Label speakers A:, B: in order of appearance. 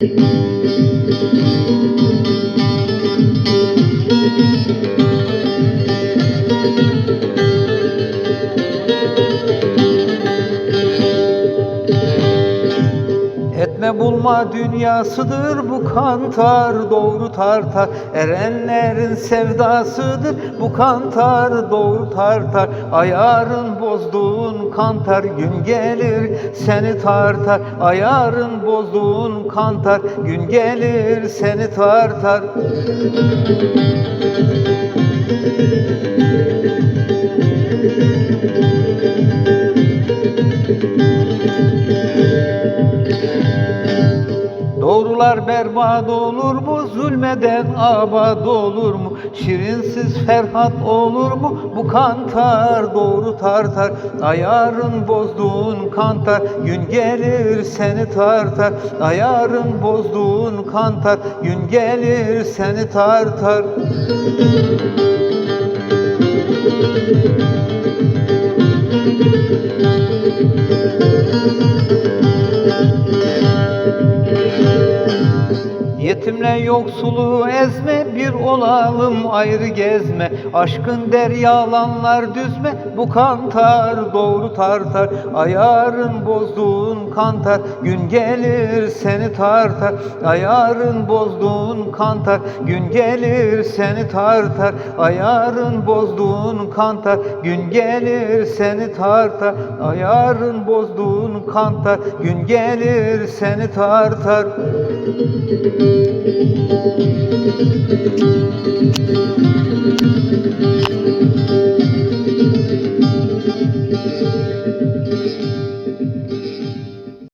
A: Thank you. Etme bulma dünyasıdır bu kantar doğru tartar. Erenlerin sevdasıdır bu kantar doğru tartar. Ayarın bozduğun kantar gün gelir seni tartar. Ayarın bozduğun kantar gün gelir seni tartar Doğrular berbat olur mu? Zulmeden abad olur mu? Şirinsiz ferhat olur mu? Bu kantar doğru tartar Ayarın bozduğun kantar Gün gelir seni tartar Ayarın bozduğun kantar Gün gelir seni tartar Yetimle yoksulu ezme bir olalım ayrı gezme. Aşkın deryalanlar düzme bu kantar doğru tartar. Ayarın bozduğun kantar gün gelir seni tartar. Ayarın bozduğun kantar gün gelir seni tartar. Ayarın bozduğun kantar gün gelir seni tartar. Ayarın bozduğun kantar gün gelir seni tartar Thank you.